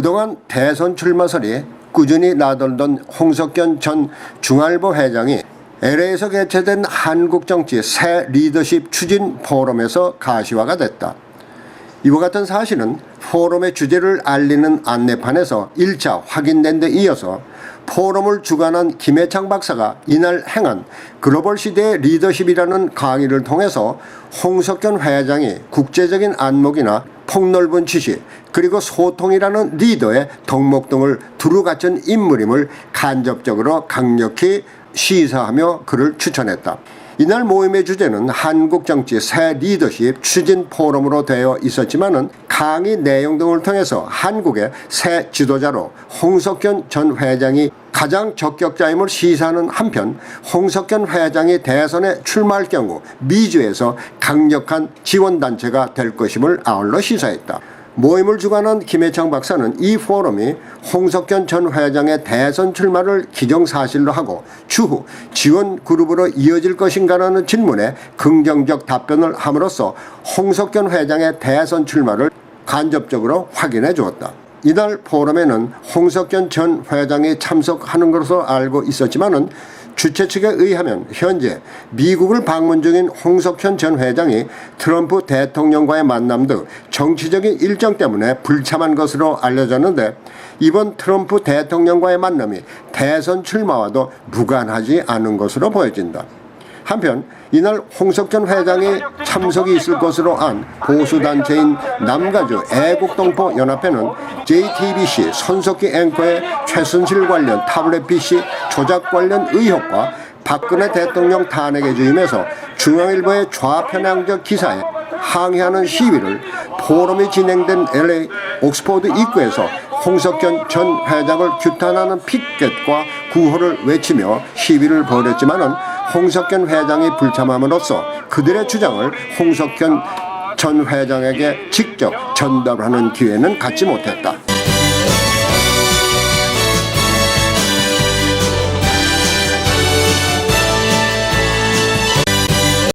그동안 대선 출마설이 꾸준히 나돌던 홍석현 전 중알보 회장이 LA에서 개최된 한국 정치 새 리더십 추진 포럼에서 가시화가 됐다. 이와 같은 사실은 포럼의 주제를 알리는 안내판에서 1차 확인된 데 이어서 포럼을 주관한 김해창 박사가 이날 행한 글로벌 시대의 리더십이라는 강의를 통해서 홍석현 회장이 국제적인 안목이나 폭넓은 지식 그리고 소통이라는 리더의 덕목 등을 두루 갖춘 인물임을 간접적으로 강력히 시사하며 그를 추천했다. 이날 모임의 주제는 한국 정치 새 리더십 추진 포럼으로 되어 있었지만은 강의 내용 등을 통해서 한국의 새 지도자로 홍석현 전 회장이 가장 적격자임을 시사하는 한편 홍석현 회장이 대선에 출마할 경우 미주에서 강력한 지원단체가 될 것임을 아울러 시사했다. 모임을 주관한 김해창 박사는 이 포럼이 홍석현 전 회장의 대선 출마를 기정사실로 하고 추후 지원 그룹으로 이어질 것인가라는 질문에 긍정적 답변을 함으로써 홍석현 회장의 대선 출마를 간접적으로 확인해 주었다. 이날 포럼에는 홍석현 전 회장이 참석하는 것으로 알고 있었지만은 주최 측에 의하면 현재 미국을 방문 중인 홍석현 전 회장이 트럼프 대통령과의 만남 등 정치적인 일정 때문에 불참한 것으로 알려졌는데 이번 트럼프 대통령과의 만남이 대선 출마와도 무관하지 않은 것으로 보여진다. 한편 이날 홍석현 회장의 참석이 있을 것으로 안 보수단체인 남가주 애국동포 연합회는 JTBC 손석희 앵커의 최순실 관련 타블렛 PC 조작 관련 의혹과 박근혜 대통령 탄핵에 주임해서 중앙일보의 좌편향적 기사에 항의하는 시위를 포럼이 진행된 LA 옥스퍼드 입구에서 홍석현 전 회장을 규탄하는 피켓과 구호를 외치며 시위를 벌였지만은 홍석현 회장이 불참함으로써 그들의 주장을 홍석현 전 회장에게 직접 전달하는 기회는 갖지 못했다.